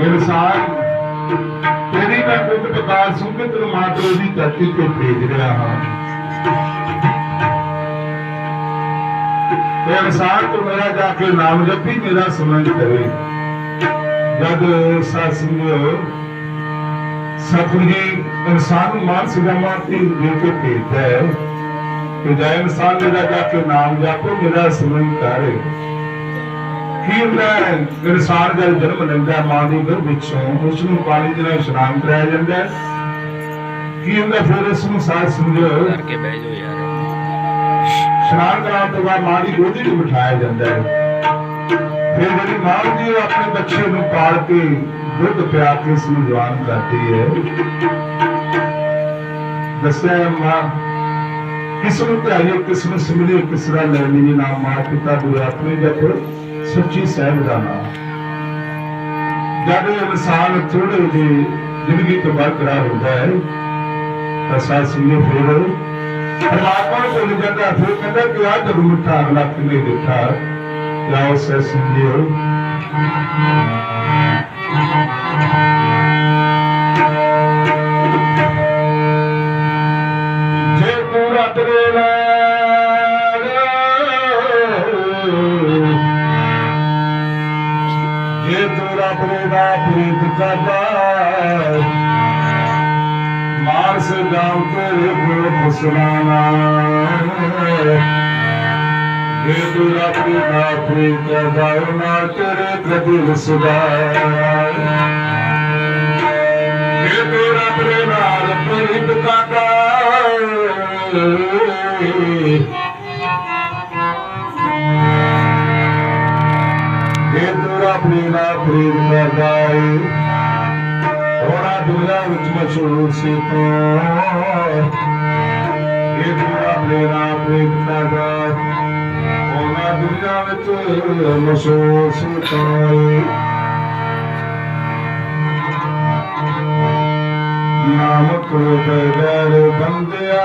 ਇਨਸਾਨ ਤੇਰੀ ਮੈਂ ਕੁੱਤ ਪ੍ਰਕਾਰ ਸੁਖਿਤ ਨੂੰ ਦੀ ਧਰਤੀ ਤੇ ਭੇਜ ਰਿਹਾ ਹਾਂ। ਤੇ ਇਨਸਾਨ ਤੋਂ ਮੇਰਾ ਜਾ ਕੇ ਨਾਮ ਜਪੀ, ਮੇਰਾ ਸਿਮਰਨ ਕਰੇ। ਜਦ ਸਾਧ ਸੰਗਿਓ ਸਤਿਗੁਰੂ ਇਨਸਾਨ ਨੂੰ ਮਾਨਸ ਜਮਾ ਤੇ ਦੇ ਕੇ ਭੇਜਦਾ ਹੈ ਕਿ ਜੈ ਇਨਸਾਨ ਮੇਰਾ ਜਾ ਕੇ ਨਾਮ ਜਪੋ, ਮੇਰਾ ਸਮਝ ਕਰੇ। ਹੈ ਇਨਸਾਨ ਦਾ ਜਨਮ ਲੈਂਦਾ ਮਾਂ ਦੀ ਗਰਭ ਵਿੱਚੋਂ ਉਸ ਨੂੰ ਪਾਣੀ ਦੇ ਨਾਲ ਇਸ਼ਨਾਨ ਕਰਾਇਆ ਜਾਂਦਾ ਕੀ ਹੁੰਦਾ ਫਿਰ ਇਸ ਨੂੰ ਸਾਧ ਸੰਗਿਓ ਕਰਕੇ ਬਹਿ ਜਾਓ ਯਾਰ। ਇਸ਼ਨਾਨ ਕਰਾਉਣ ਤੋਂ ਬਾਅਦ ਮਾਂ ਦੀ ਗੋਦੀ 'ਚ ਬਿਠਾਇਆ ਜਾਂਦਾ ਹੈ। ਫਿਰ ਜਿਹੜੀ ਮਾਂ ਹੁੰਦੀ ਉਹ ਆਪਣੇ ਬੱਚੇ ਨੂੰ ਪਾਲ ਕੇ ਦੁੱਧ ਪਿਆ ਕੇ ਇਸ ਨੂੰ ਜਵਾਨ ਕਰਦੀ ਹੈ। ਦੱਸਿਆ ਮਾਂ ਕਿਸ ਨੂੰ ਧਿਆਈਏ ਕਿਸ ਨੂੰ ਸਿਮਰਿਏ ਕਿਸ ਦਾ ਲੈਣੀ ਨਾਮ ਮਾਂ ਪਿਤਾ ਦੇ ਆਪਣੇ ਜਪ। ਸੱਚੀ ਸਹਿਬ ਦਾ ਨਾਮ। ਜਦ ਇਨਸਾਨ ਥੋੜੇ ਜਿਹੇ ਜ਼ਿੰਦਗੀ ਤੋਂ ਬਰਕਰਾਰ ਹੁੰਦਾ ਹੈ, ਤਾਂ ਸਾਧ ਸੰਗਤ ਫਿਰ ਪਰਮਾਤਮਾ ਨੂੰ ਭੁੱਲ ਜਾਂਦਾ, ਫਿਰ ਕਹਿੰਦਾ ਕਿ ਆ ਜਦ ਮਿੱਠਾ ਅਗਲਾ ਕਿਨੇ ਦਿੱਤਾ, ਲਾਓ ਸੇ ਪ੍ਰੀਤ ਕਰਦਾ ਮਾਰਸ ਗਾਉ ਤੇਰੇ ਕੋਲ ਫਸਲਾਣਾ ਜੇ ਤੂੰ ਰੱਬ ਦੇ ਨਾਲ ਪ੍ਰੀਤ ਤੇਰੇ ਕਦੇ ਵਸਦਾ ਜੇ ਤੂੰ ਰੱਬ ਨਾਲ ਪ੍ਰੀਤ ਕਰਦਾ ਜੇ ਤੂੰ ਰੱਬ ਨਾਲ ਪ੍ਰੀਤ ਕਰਦਾ ਏ ਦੁਨੀਆ ਵਿੱਚ ਮਸ਼ਹੂਰ ਸੀ ਤੂੰ ਇਹ ਦੁਨੀਆ ਮੇਰਾ ਪ੍ਰੇਮ ਕਰਦਾ ਹੋਣਾ ਦੁਨੀਆ ਵਿੱਚ ਮਸ਼ਹੂਰ ਸੀ ਤੂੰ ਨਾਮ ਕੋ ਬਗੈਰ ਬੰਦਿਆ।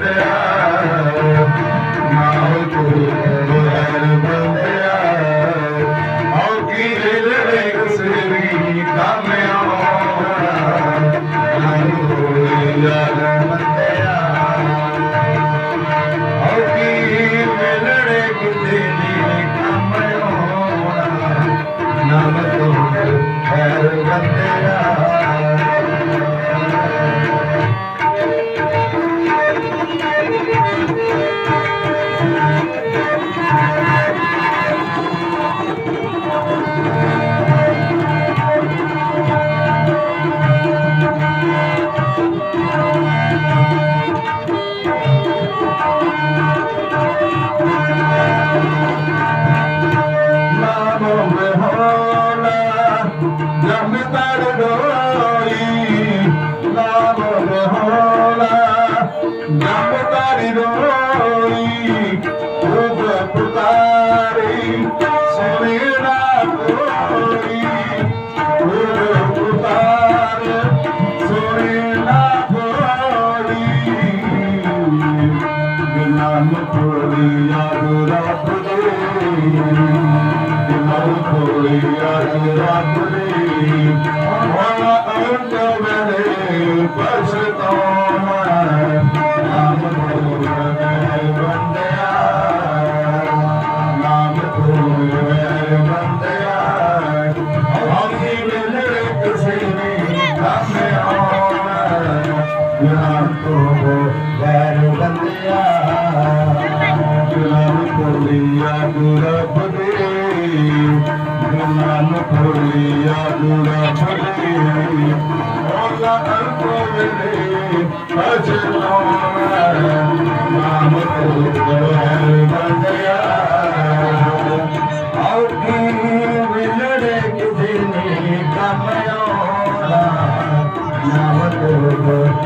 ਨਾਮ ਤੋਂ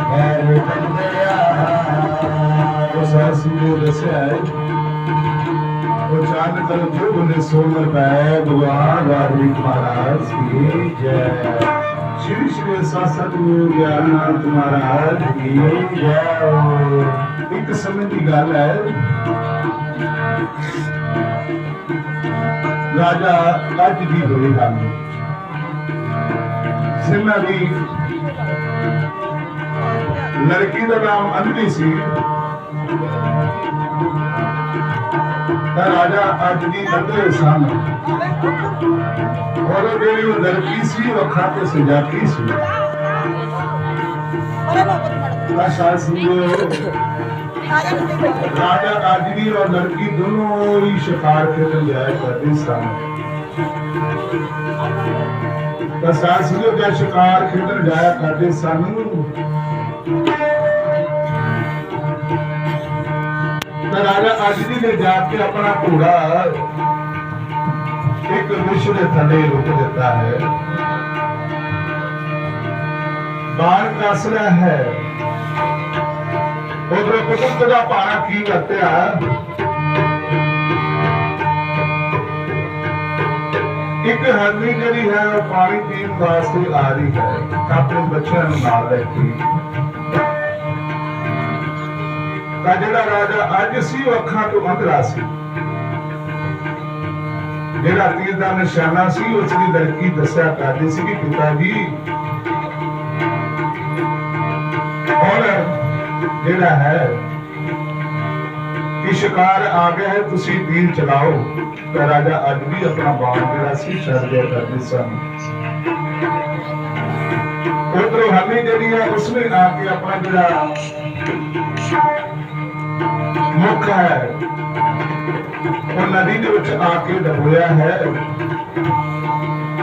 ਵੈਰ ਬੰਦਿਆ ਉਸ ਆਸੀ ਨੂੰ ਦੱਸਿਆ ਹੈ ਉਹ ਚਾਂਦ ਕਰ ਜੋ ਬਨੇ ਸੋਮਰ ਪੈ ਭਗਵਾਨ ਵਾਰੀ ਮਹਾਰਾਜ ਕੀ ਜੈ ਸ਼੍ਰੀ ਸ਼੍ਰੀ ਸਤਿਗੁਰੂ ਗਿਆਨਨਾਥ ਇੱਕ ਸਮੇਂ ਦੀ ਗੱਲ ਹੈ ਰਾਜਾ ਅੱਜ ਦੀ ਹੋਈ ਗੱਲ ਸਿੰਨਾ ਦੀ ਲੜਕੀ ਦਾ ਨਾਮ ਅੰਜਲੀ ਸੀ। ਤਾਂ ਰਾਜਾ ਅੱਜ ਦੀ ਅੰਦਰ ਸਾਲ ਔਰ ਜਿਹੜੀ ਉਹ ਲੜਕੀ ਸੀ, ਉਹ ਅੱਖਾਂ ਤੇ ਸਜਾਤੀ ਸੀ। ਤਾਂ ਸ਼ਾਹ ਸਿੰਘ ਰਾਜਾ ਅੱਜ ਦੀ ਔਰ ਲੜਕੀ ਦੋਨੋਂ ਹੀ ਸ਼ਿਕਾਰ ਖੇਡਣ ਜਾਇਆ ਕਰਦੇ ਸਨ। ਤਾਂ ਸਾਸ ਨੂੰ ਸ਼ਿਕਾਰ ਖੇਡਣ ਜਾਇਆ ਕਰਦੇ ਸਨ। ਤਾਂ ਰਾਜਾ ਆਦਮੀ ਨੇ ਜਾ ਕੇ ਆਪਣਾ ਘੋੜਾ ਇੱਕ ਵਿਸ਼ ਦੇ ਥੱਲੇ ਰੁਕ ਦਿੱਤਾ ਹੈ। ਬਾਹਰ ਕੱਸ ਰਿਹਾ ਹੈ। ਉਧਰ ਕੁਤੁਬ ਦਾ ਪਾਣਾ ਕੀ ਵਰਤਿਆ? ਇੱਕ ਹਰਨੀ ਜਿਹੜੀ ਹੈ ਉਹ ਪਾਣੀ ਪੀਣ ਵਾਸਤੇ ਆ ਰਹੀ ਹੈ। ਆਪਣੇ ਬੱਚਿਆਂ ਨੂੰ ਨਾਲ ਲੈ ਕੇ। ਤਾਂ ਜਿਹੜਾ ਰਾਜਾ ਅੱਜ ਸੀ, ਉਹ ਅੱਖਾਂ ਤੋਂ ਅੰਧਰਾ ਸੀ। ਜਿਹੜਾ ਤੀਰ ਦਾ ਨਿਸ਼ਾਨਾ ਸੀ, ਉਸ ਦੀ ਲੜਕੀ ਦੱਸਿਆ ਕਰਦੀ ਸੀ ਕਿ ਪਿਤਾ ਜੀ ਔਰ ਜਿਹੜਾ ਹੈ ਕਿ ਸ਼ਿਕਾਰ ਆ ਗਿਆ ਹੈ, ਤੁਸੀਂ ਤੀਰ ਚਲਾਓ। ਤਾਂ ਰਾਜਾ ਅੱਜ ਵੀ ਆਪਣਾ ਬਾਣ ਜਿਹੜਾ ਸੀ, ਛੱਡ ਦਿਆ ਕਰਦੇ ਸਨ। ਉਧਰੋਂ ਹਮੀ ਜਿਹੜੀ ਹੈ ਉਸਨੇ ਆ ਕੇ ਆਪਣਾ ਜਿਹੜਾ ਮੁੱਖ ਹੈ, ਉਹ ਨਦੀ ਦੇ ਵਿੱਚ ਆ ਕੇ ਡਬੋਇਆ ਹੈ।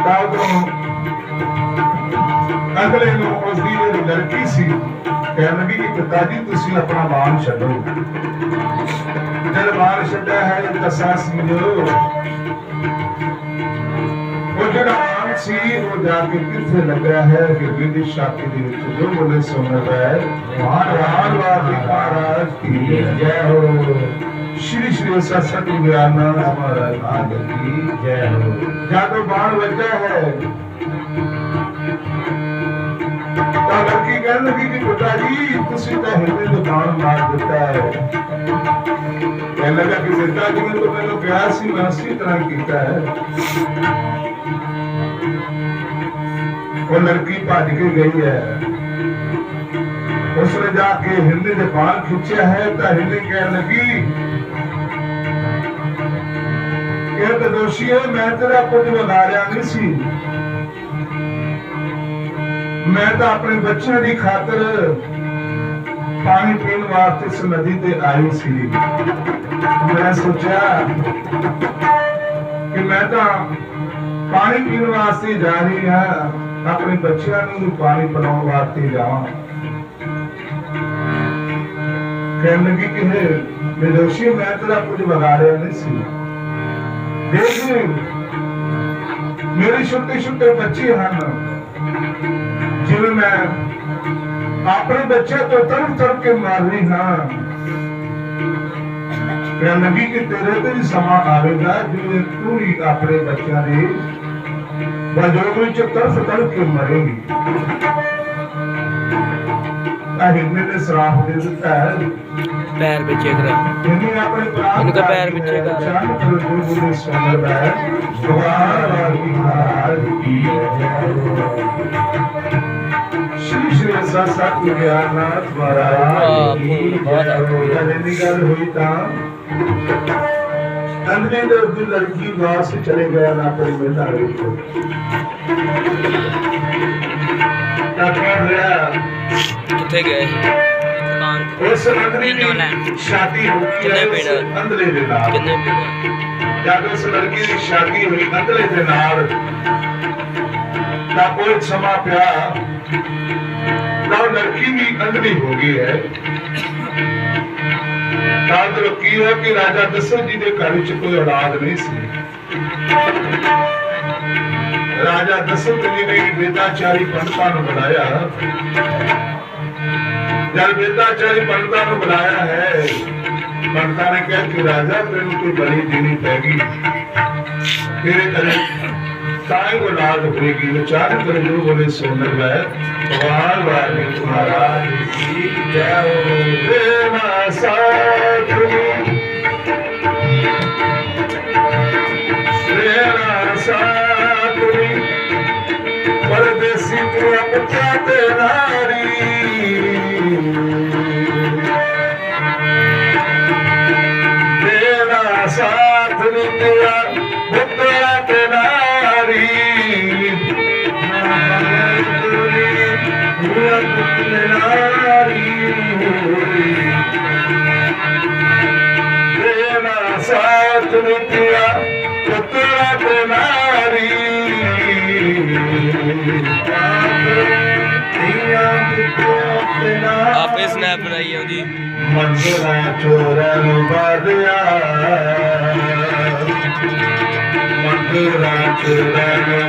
ਤਾਂ ਉਧਰੋਂ ਅਗਲੇ ਨੂੰ ਉਸ ਦੀ ਜਿਹੜੀ ਲੜਕੀ ਸੀ, ਕਹਿਣ ਲੱਗੀ ਕਿ ਪਿਤਾ ਜੀ, ਤੁਸੀਂ ਆਪਣਾ ਮਾਨ ਛੱਡੋ। ਜਦ ਛੱਡਿਆ ਹੈ ਤਾਂ ਸਾਸ ਮਿਲੋ ਉਹ ਜਿਹੜਾ ਮਾਨ ਸੀ, ਉਹ ਜਾ ਕੇ ਕਿੱਥੇ ਲੱਗਿਆ ਹੈ? ਕਿ ਵਿਧੀ ਸ਼ਾਦੀ ਦੇ ਵਿੱਚ ਜੋ ਬੋਲੇ ਸੁਣਦਾ ਹੈ, ਮਹਾਨ ਮਹਾਨ ਵਾਦੀ ਮਹਾਰਾਜ ਕੀ ਜੈ ਹੋ। ਸ਼੍ਰੀ ਸ਼੍ਰੀ ਸਤਿਗੁਰੂ ਗਿਆਨਨਾਥ ਮਹਾਰਾਜ ਕੀ ਜੈ ਹੋ। ਜਦੋਂ ਬਾਣ ਵੱਜਾ ਹੈ। ਤਾਂ ਲੜਕੀ ਕਹਿਣ ਲੱਗੀ ਕਿ ਪਿਤਾ ਜੀ, ਤੁਸੀਂ ਤਾਂ ਹਿਰਦੇ ਤੋਂ ਬਾਣ ਮਾਰ ਦਿੱਤਾ ਹੈ। ਕਹਿਣ ਲੱਗਾ ਕਿ ਪਿਤਾ ਜੀ ਨੇ ਤਾਂ ਮੈਨੂੰ ਕਿਹਾ ਸੀ ਮੈਂ ਉਸੇ ਤਰ੍ਹਾਂ ਕੀਤਾ ਹੈ। ਉਹ ਲੜਕੀ ਭੱਜ ਕੇ ਗਈ ਹੈ। ਉਸਨੇ ਜਾ ਕੇ ਹਿਰਦੇ ਦੇ ਬਾਣ ਖਿੱਚਿਆ ਹੈ, ਤਾਂ ਹਿਰਦੇ ਕਹਿਣ ਲੱਗੀ, ਇਹ ਤਾਂ ਦੋਸ਼ੀ ਹੈ, ਮੈਂ ਤੇਰਾ ਕੁਝ ਵਿਗਾੜਿਆ ਨਹੀਂ ਸੀ। ਮੈਂ ਤਾਂ ਆਪਣੇ ਬੱਚਿਆਂ ਦੀ ਖਾਤਰ ਪਾਣੀ ਪੀਣ ਵਾਸਤੇ ਇਸ ਨਦੀ ਤੇ ਆਈ ਸੀ। ਮੈਂ ਸੋਚਿਆ ਕਿ ਮੈਂ ਤਾਂ ਪਾਣੀ ਪੀਣ ਵਾਸਤੇ ਜਾ ਰਹੀ ਹਾਂ, ਆਪਣੇ ਬੱਚਿਆਂ ਨੂੰ ਪਾਣੀ ਪਿਲਾਉਣ ਵਾਸਤੇ ਜਾਵਾਂ। ਕਹਿਣ ਲੱਗੀ ਕਿ ਨਿਰਦੋਸ਼ੀ ਮੈਂ ਤੇਰਾ ਕੁਝ ਵਿਗਾੜਿਆ ਨਹੀਂ ਸੀ। ਦੇਖ, ਮੇਰੇ ਛੋਟੇ ਛੋਟੇ ਬੱਚੇ ਹਨ, ਜਿਵੇਂ ਮੈਂ ਆਪਣੇ ਬੱਚੇ ਤੋਂ ਤੜਪ ਤੜਪ ਕੇ ਮਾਰ ਰਹੀ ਹਾਂ ਕਹਿਣ ਲੱਗੀ ਕਿ ਤੇਰੇ ਤੇ ਵੀ ਸਮਾਂ ਆਵੇਗਾ ਜਿਵੇਂ ਤੂੰ ਵੀ ਆਪਣੇ ਬੱਚਿਆਂ ਦੇ ਵਜੋਗ ਵਿੱਚ ਤਰਫ ਤੜਪ ਕੇ ਮਰੇਗੀ ਤਾਂ ਹਿਰਨੇ ਨੇ ਸਰਾਪ ਦੇ ਦਿੱਤਾ ਹੈ ਪੈਰ ਪਿੱਛੇ ਕਰਾ ਜਿੰਨੀ ਆਪਣੇ ਪ੍ਰਾਪਤ ਇਹਨੂੰ ਕਹ ਪੈਰ ਪਿੱਛੇ ਕਰ। ਚੰਨ ਕਰ ਜੋ ਬੁਲੇ ਸੁੰਦਰ ਹੈ ਭਗਵਾਨ ਵਾਲੀ ਮਹਾਰਾਜ ਕੀ ਸ਼੍ਰੀ ਸ਼੍ਰੀ ਸਤਿ ਗਿਆਨਨਾਥ ਮਹਾਰਾਜ ਕੀ ਵਾਹ, ਜੈ ਹੋ ਜਦ ਦੀ ਗੱਲ ਹੋਈ ਤਾਂ ਅੰਨੇ ਦੇ ਉਸ ਲੜਕੀ ਵਾਸ ਚਲੇ ਗਿਆ ਨਾ ਆਪਣੀ ਮਹਿਲਾ ਵਿੱਚ ਤਾਂ ਕਹਿ ਰਿਹਾ ਉੱਥੇ ਗਏ ਸੀ ਦੁਕਾਨ ਤੇ ਉਸ ਅੰਦਰੀ ਕਿੰਨੋਂ ਲੈਣ? ਦੀ ਸ਼ਾਦੀ ਕੋਈ ਸਮਾਂ ਪਿਆ ਤਾਂ ਉਹ ਲੜਕੀ ਵੀ ਅੰਦਰੀ ਹੋ ਗਈ ਹੈ। ਤਾਂ ਕੀ ਹੋਇਆ ਕਿ ਰਾਜਾ ਦਸ਼ਰਥ ਜੀ ਦੇ ਘਰ ਵਿੱਚ ਕੋਈ ਔਲਾਦ ਨਹੀਂ ਸੀ। ਰਾਜਾ ਦਸ਼ਰਥ ਜੀ ਨੇ ਵੇਦਾਚਾਰੀ ਪੰਡਤਾਂ ਨੂੰ ਬੁਲਾਇਆ। ਜਦ ਵੇਦਾਚਾਰੀ ਪੰਡਤਾਂ ਨੂੰ ਬੁਲਾਇਆ ਹੈ, ਪੰਡਤਾਂ ਨੇ ਕਿਹਾ ਕਿ ਰਾਜਾ, ਤੈਨੂੰ ਕੋਈ ਬਲੀ ਦੇਣੀ ਪੈਗੀ ਤੇਰੇ ਘਰੇ ਤਾਂ ਹੀ ਔਲਾਦ ਹੋਏਗੀ ਵਿਚਾਰ ਕਰ ਜੋ ਬੋਲੇ ਸੁਣਨ ਲੈ ਵਾਰ ਵਾਰ ਨੇ ਤੁਹਾਰਾ ਜੀ ਜੈ ਹੋ ਦੇਵਾ ਸਾਥੀ ਤੇਰਾ ਸਾਥੀ ਪਰਦੇਸੀ ਤੂੰ ਆਪਣਾ ਤੇਰਾ ਸਾਥ ਨਾਰੀ ਆਪੇ ਸਨੈਪ ਬਣਾਈ ਆਉਂਦੀ ਮੰਦਰਾਂ ਚੋਰਨ ਬਾਦਿਆ ਮੰਦਰਾਂ ਚੋਰਨ ਬਾਦਿਆ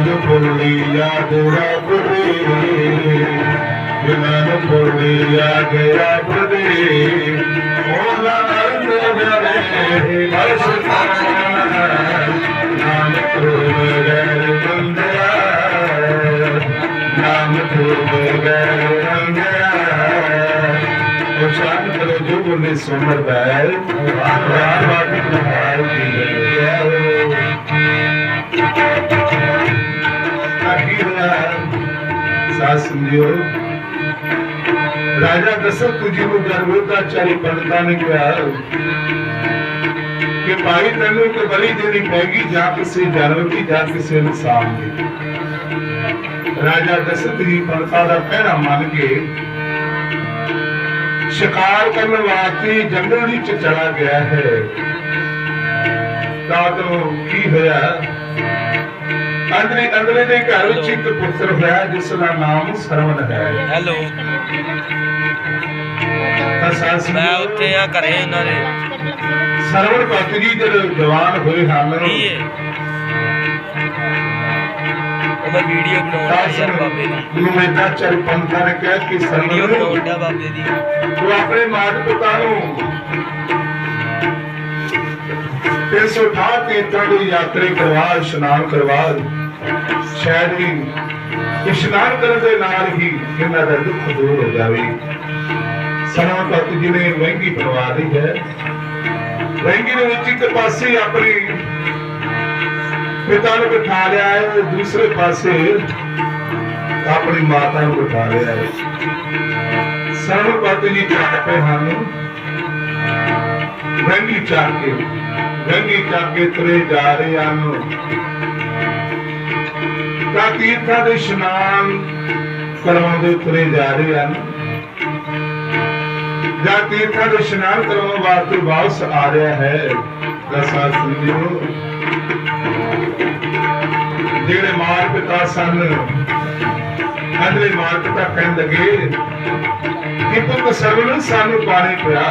ਜਿਨਾਂ ਬੋਲੀ ਯਾਦ ਰੱਬ ਦੇ ਜਿਨਾਂ ਨੂੰ ਬੋਲੀ ਯਾਦ ਰੱਬ ਦੇ ਉਹਨਾਂ ਨਾਲ ਮੇਰੇ ਬਰਸ ਨਾਮ ਤੋਂ ਬਗੈਰ ਬੰਦਿਆ ਨਾਮ ਤੋਂ ਬਗੈਰ ਬੰਦਿਆ। ਉਹ ਸ਼ਾਨ ਕਰੋ ਜੋ ਬੋਲੇ ਸੁਣਦਾ ਬੈਲ ਵਾਰ ਵਾਰ ਦੀ ਦੀ ਹੈ ਸਾਸ ਸਮਝਿਓ। ਰਾਜਾ ਦਸ਼ਰਥ ਜੀ ਨੂੰ ਗਰਭੋਤਾਚਾਰੀ ਪੰਡਤਾਂ ਨੇ ਕਿਹਾ ਕਿ ਭਾਈ, ਤੈਨੂੰ ਇੱਕ ਬਲੀ ਦੇਣੀ ਪੈਗੀ, ਜਾਂ ਕਿਸੇ ਜਾਨਵਰ ਦੀ, ਜਾਂ ਰਾਜਾ ਦਸ਼ਰਥ ਜੀ ਪੰਡਤਾਂ ਦਾ ਕਹਿਣਾ ਮੰਨ ਕੇ ਸ਼ਿਕਾਰ ਕਰਨ ਵਾਸਤੇ ਜੰਗਲ ਵਿੱਚ ਚਲਾ ਗਿਆ ਹੈ। ਤਾਂ ਤੋਂ ਕੀ ਹੋਇਆ? ਅੰਦਰੇ ਅੰਦਰੇ ਦੇ ਘਰ ਵਿੱਚ ਇੱਕ ਪੁੱਤਰ ਹੋਇਆ ਜਿਸ ਦਾ ਨਾਮ ਸਰਵਣ ਹੈ। ਹੈਲੋ। ਮੈਂ ਉੱਥੇ ਆ ਘਰੇ ਉਹਨਾਂ ਦੇ। ਸਰਵਣ ਭਗਤ ਜੀ ਜਦੋਂ ਜਵਾਨ ਹੋਏ ਹਨ ਕੀ ਹੈ ਉਹ ਮੈਂ ਵੀਡੀਓ ਬਣਾਉਣਾ ਯਾਰ ਬਾਬੇ ਦੀ। ਗੁਰੂ ਮੇਦਾਚਾਰੀ ਪੰਥਾਂ ਨੇ ਕਿਹਾ ਕਿ ਵੀਡੀਓ ਸਰਵਣ ਬਣਾਉਣਾ ਬਾਬੇ ਦੀ। ਤੂੰ ਆਪਣੇ ਮਾਤਾ ਪਿਤਾ ਨੂੰ ਇਸ ਉਠਾ ਕੇ ਤੜੀ ਯਾਤਰੀ ਕਰਵਾ ਇਸ਼ਨਾਨ ਕਰਵਾ। ਸ਼ਾਇਦ ਹੀ ਇਸ਼ਨਾਨ ਕਰਨ ਦੇ ਨਾਲ ਹੀ ਇਹਨਾਂ ਦਾ ਦੁੱਖ ਦੂਰ ਹੋ ਜਾਵੇ। ਸਨਾ ਭਗਤ ਜੀ ਨੇ ਬਣਵਾ ਲਈ ਹੈ। ਵਹਿੰਗੀ ਦੇ ਵਿੱਚ ਇੱਕ ਪਾਸੇ ਆਪਣੀ ਪਿਤਾ ਨੂੰ ਬਿਠਾ ਲਿਆ ਹੈ ਦੂਸਰੇ ਪਾਸੇ ਆਪਣੀ ਮਾਤਾ ਨੂੰ ਬਿਠਾ ਲਿਆ ਹੈ। ਸਰਵ ਭਗਤ ਜੀ ਚੱਕ ਪਏ ਹਨ। ਵਹਿੰਗੀ ਚੱਕ ਕੇ ਵਹਿੰਗੀ ਚੱਕ ਕੇ ਤੁਰੇ ਜਾ ਰਹੇ ਹਨ। ਤਾਂ ਤੀਰਥਾਂ ਦੇ ਇਸ਼ਨਾਨ ਕਰਵਾਉਂਦੇ ਤੁਰੇ ਜਾ ਰਹੇ ਹਨ। ਜਾਂ ਤੀਰਥਾਂ ਦੇ ਇਸ਼ਨਾਨ ਕਰਵਾਉਣ ਵਾਸਤੇ ਵਾਪਸ ਆ ਰਿਹਾ ਹੈ ਰਸਾ ਸਿੰਘੋ ਜਿਹੜੇ ਮਾਰ ਪਿਤਾ ਸਨ, ਅੰਦਰੇ ਮਾਰ ਪਿਤਾ ਕਹਿਣ ਲੱਗੇ ਕਿ ਪੁੱਤ ਸਰਵਨ ਸਾਨੂੰ ਪਾਣੀ ਪਿਆ।